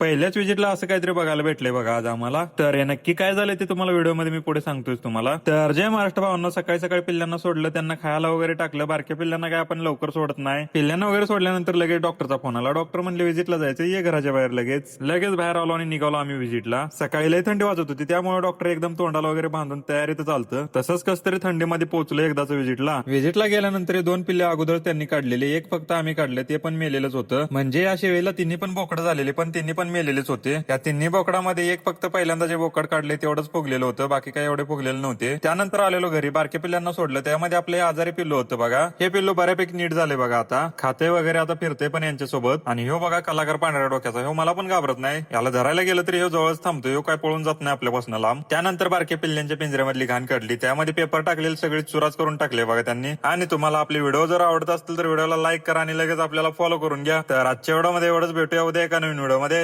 पहिल्याच विजिटला असं काहीतरी बघायला भेटलंय बघा आज आम्हाला. तर हे नक्की काय झालंय ते तुम्हाला व्हिडिओमध्ये मी पुढे सांगतोय तुम्हाला. तर जय महाराष्ट्र भावांना सकाळी सकाळी पिल्लांना सोडलं त्यांना खायला वगैरे टाकलं. बारक्या पिल्लांना काय आपण लवकर सोडत नाही. पिल्लांना वगैरे सोडल्यानंतर लगेच डॉक्टरचा फोन आला. डॉक्टर म्हणले व्हिजिटला जायचं ये घराच्या बाहेर लगेच. लगेच बाहेर आलो आणि निघालो आम्ही व्हिजिटला सकाळी लय थंडी वाजत होती त्यामुळे डॉक्टर एकदम तोंडाला वगैरे बांधून तयारीत चालतं. तसंच कस तरी थंडीमध्ये पोहोचलो एकदाच व्हिजिटला व्हिजिटला गेल्यानंतर दोन पिल्ले अगोदर त्यांनी काढलेले. एक फक्त आम्ही काढले ते पण मेलेलंच होतं. म्हणजे या शेळीला तिन्ही पण बोकडं झालेले पण तिन्ही पण मेलेलेच होते. या तिन्ही बोकडामध्ये एक फक्त पहिल्यांदा जे बोकड काढले तेवढंच फुगलेलं होतं बाकी काही एवढे फुगलेले नव्हते. त्यानंतर आलेलो घरी बारके पिल्लांना सोडलं. त्यामध्ये आपले आजारी पिल्लू होतं बघा. हे पिल्लू बऱ्यापैकी नीट झाले बघा आता. खाते वगैरे आता फिरते पण यांच्यासोबत. आणि ह्यो बघा कलाकार पांढऱ्या डोक्याचा. ह्यो मला पण घाबरत नाही. याला धरायला गेलं तरी ह्यो जवळच थांबतो ह्यो काय पळून जात नाही आपल्यापासून लांब. त्यानंतर बारके पिल्ल्यांच्या पिंजऱ्यामधली घाण काढली. त्यामध्ये पेपर टाकलेले सगळे चुराच करून टाकले बघा त्यांनी. आणि तुम्हाला आपले व्हिडिओ जर आवडत असतील तर व्हिडिओला लाईक करा आणि लगेच आपल्याला फॉलो करून घ्या. तर आजच्या व्हिडिओमध्ये एवढंच. भेटूया उद्या एका नवीन व्हिडिओमध्ये.